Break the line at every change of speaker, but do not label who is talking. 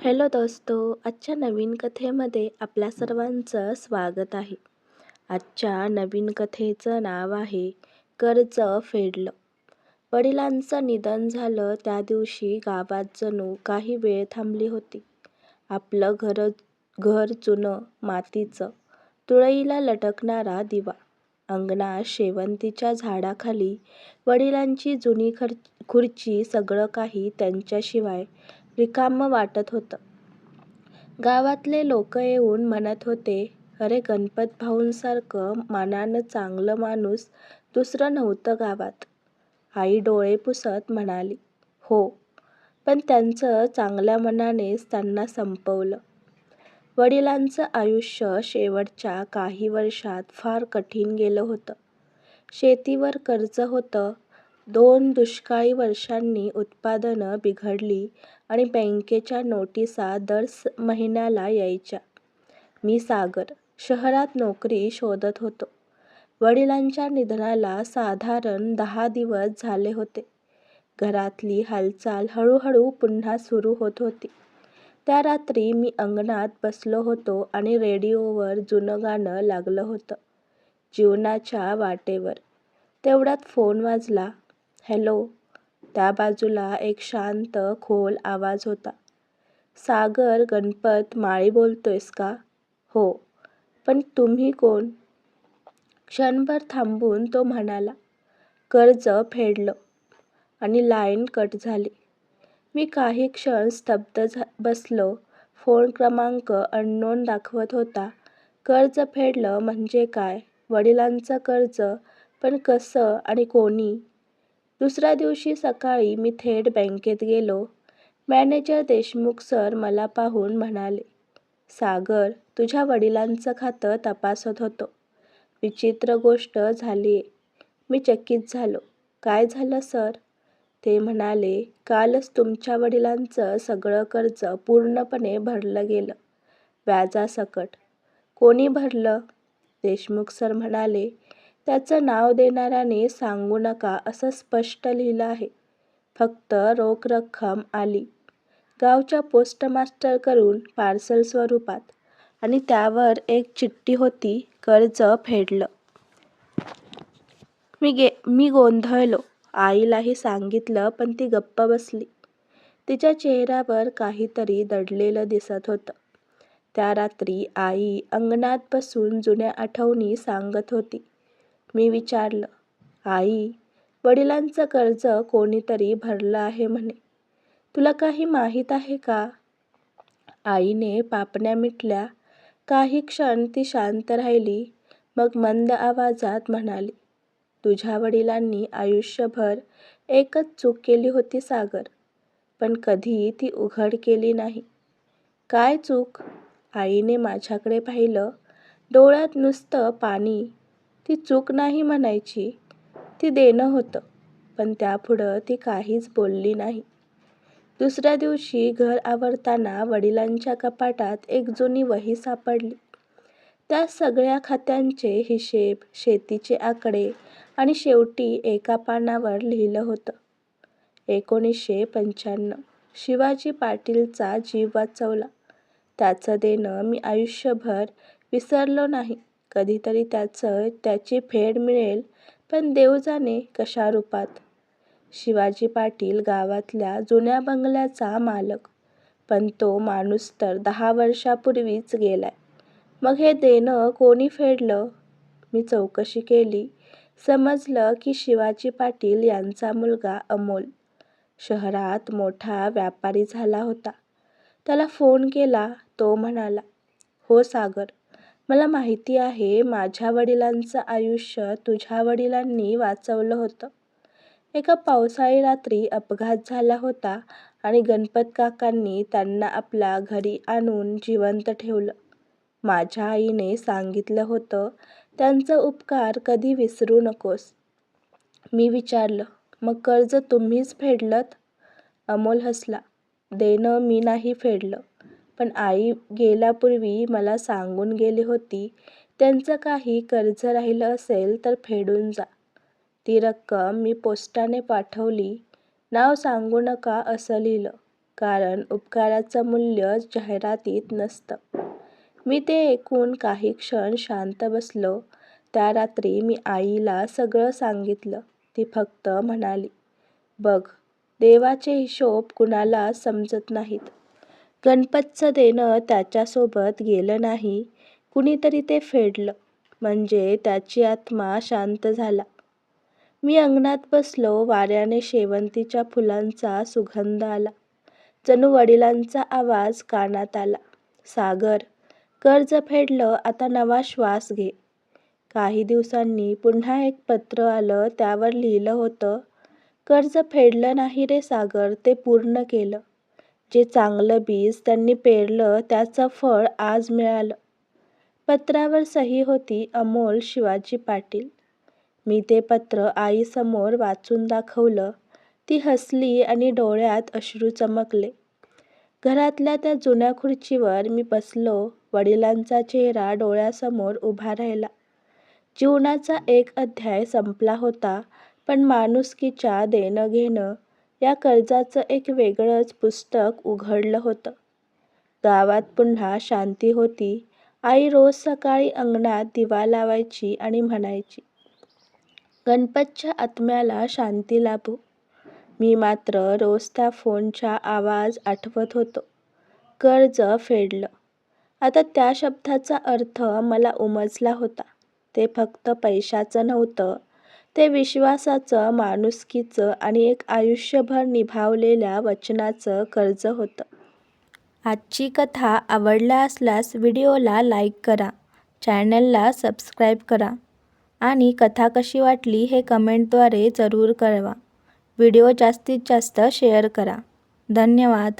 Hello दोस्तो आजच्या नवीन कथेमध्ये आपल्या सर्वांचं स्वागत आहे. आजच्या नवीन कथेचं नाव आहे कर्ज फेडलं. वडिलांचं निधन झालं त्या दिवशी गावात जणू काही वेळ थांबली होती. आपलं घर घर जुनं मातीचं तुळईला लटकणारा दिवा. अंगणात शेवंतीच्या झाडाखाली वडिलांची जुनी खर खुर्ची सगळं काही त्यांच्याशिवाय रिकामं वाटत होतं. गावातले लोक येऊन म्हणत होते, अरे गणपत भाऊंसारखं मानानं चांगलं माणूस दुसरं नव्हतं गावात. आई डोळे पुसत म्हणाली, हो, पण त्यांचं चांगल्या मनानेच त्यांना संपवलं. वडिलांचं आयुष्य शेवटच्या काही वर्षात फार कठीण गेलं होतं. शेतीवर कर्ज होतं. दोन दुष्काळी वर्षांनी उत्पादनं बिघडली आणि बँकेच्या नोटिसा दर महिन्याला यायच्या. मी सागर, शहरात नोकरी शोधत होतो. वडिलांच्या निधनाला साधारण दहा दिवस झाले होते. घरातली हालचाल हळूहळू पुन्हा सुरू होत होती. त्या रात्री मी अंगणात बसलो होतो आणि रेडिओवर जुनं गाणं लागलं होतं, जीवनाच्या वाटेवर. तेवढ्यात फोन वाजला. हॅलो, त्या बाजूला एक शांत, खोल आवाज होता. सागर गणपत माळी बोलतोयस का? हो, पण तुम्ही कोण? क्षणभर थांबून तो म्हणाला, कर्ज फेडलं आणि लाईन कट झाली. मी काही क्षण स्तब्ध बसलो. फोन क्रमांक अननोन दाखवत होता. कर्ज फेडलं म्हणजे काय? वडिलांचं कर्ज, पण कसं आणि कोणी? दुसऱ्या दिवशी सकाळी मी थेट बँकेत गेलो. मॅनेजर देशमुख सर मला पाहून म्हणाले, सागर, तुझ्या वडिलांचं खातं तपासत होतो. विचित्र गोष्ट झाली मी चकित झालो. काय झालं सर? ते म्हणाले, कालच तुमच्या वडिलांचं सगळं कर्ज पूर्णपणे भरलं गेलं, व्याजासकट. कोणी भरलं? देशमुख सर म्हणाले, त्याचं नाव देणाऱ्याने सांगू नका असं स्पष्ट लिहिलं आहे. फक्त रोख रक्कम आली. गावच्या पोस्टमास्टरकडून पार्सल स्वरूपात. आणि त्यावर एक चिठ्ठी होती, कर्ज फेडलं. मी गोंधळलो. आईलाही सांगितलं पण ती गप्प बसली. तिच्या चेहऱ्यावर काहीतरी दडलेलं दिसत होतं. त्या रात्री आई अंगणात बसून जुन्या आठवणी सांगत होती. मी विचारलं, आई, वडिलांचं कर्ज कोणीतरी भरलं आहे म्हणे, तुला काही माहीत आहे का? आईने पापण्या मिटल्या. काही क्षण ती शांत राहिली. मग मंद आवाजात म्हणाली, तुझ्या वडिलांनी आयुष्यभर एकच चूक केली होती सागर, पण कधी ती उघड केली नाही. काय चूक? आईने माझ्याकडे पाहिलं. डोळ्यात नुसतं पाणी. ती चूक नाही म्हणायची. ती देणं होतं. पण त्यापुढं ती काहीच बोलली नाही. दुसऱ्या दिवशी घर आवरताना वडिलांच्या कपाटात एक जुनी वही सापडली. त्या सगळ्या खात्यांचे हिशेब, शेतीचे आकडे आणि शेवटी एका पानावर लिहिलं होतं, एकोणीसशे पंच्याण्णव. शिवाजी पाटीलचा जीव वाचवला. त्याचं देणं मी आयुष्यभर विसरलो नाही. कधीतरी त्याचं त्याची फेड मिळेल, पण देव जाणे कशा रूपात. शिवाजी पाटील गावातल्या जुन्या बंगल्याचा मालक, पण तो माणूस तर दहा वर्षापूर्वीच गेलाय. मग हे देणं कोणी फेडलं? मी चौकशी केली. समजलं की शिवाजी पाटील यांचा मुलगा अमोल. शहरात मोठा व्यापारी झाला होता. त्याला फोन केला. तो म्हणाला, हो सागर, मला माहिती आहे माझ्या वडिलांचं आयुष्य तुझ्या वडिलांनी वाचवलं होतं. एका पावसाळी रात्री अपघात झाला होता आणि गणपत काकांनी त्यांना आपल्या घरी आणून जिवंत ठेवलं. माझ्या आईने सांगितलं होतं, त्यांचा उपकार कधी विसरू नकोस. मी विचारलं, मग कर्ज तुम्हीच फेडलंत? अमोल हसला. देणं मी नाही फेडलं, पण आई गेल्यापूर्वी मला सांगून गेली होती, त्यांचं काही कर्ज राहिलं असेल तर फेडून जा. ती रक्कम मी पोस्टाने पाठवली. नाव सांगू नका असं लिहिलं. कारण उपकाराचं मूल्य जाहिरातीत नसतं मी ते ऐकून काही क्षण शांत बसलो त्या रात्री मी आईला सगळं सांगितलं ती फक्त म्हणाली बघ देवाचे हिशोब कुणाला समजत नाहीत गणपतचं देणं त्याच्यासोबत गेलं नाही. कुणीतरी ते फेडलं. म्हणजे त्याची आत्मा शांत झाला. मी अंगणात बसलो वाऱ्याने शेवंतीच्या फुलांचा सुगंध आला. जणू वडिलांचा आवाज कानात आला. सागर कर्ज फेडलं आता नवा श्वास घे. काही दिवसांनी पुन्हा एक पत्र आलं त्यावर लिहिलं होतं कर्ज फेडलं नाही रे सागर ते पूर्ण केलं. जे चांगलं बीज त्यांनी पेरलं त्याचं फळ आज मिळालं. पत्रावर सही होती अमोल शिवाजी पाटील. मी ते पत्र आईसमोर वाचून दाखवलं. ती हसली आणि डोळ्यात अश्रू चमकले. घरातल्या त्या जुन्या खुर्चीवर मी बसलो. वडिलांचा चेहरा डोळ्यासमोर उभा राहिला. जीवनाचा एक अध्याय संपला होता पण माणुसकीच्या देणं घेणं या कर्जाचं एक वेगळंच पुस्तक उघडलं होतं. गावात पुन्हा शांती होती. आई रोज सकाळी अंगणात दिवा लावायची आणि म्हणायची गणपतच्या आत्म्याला शांती लाभो. मी मात्र रोज त्या फोनचा आवाज आठवत होतो. कर्ज फेडलं. आता त्या शब्दाचा अर्थ मला उमजला होता. ते फक्त पैशाचं नव्हतं ते विश्वासाचं माणुसकीचं आणि एक आयुष्यभर निभावलेल्या वचनाचं कर्ज होतं. आजची कथा आवडला असल्यास व्हिडिओला लाईक करा चॅनलला सबस्क्राईब करा आणि कथा कशी वाटली हे कमेंटद्वारे जरूर कळवा. व्हिडिओ जास्तीत जास्त शेअर करा. धन्यवाद.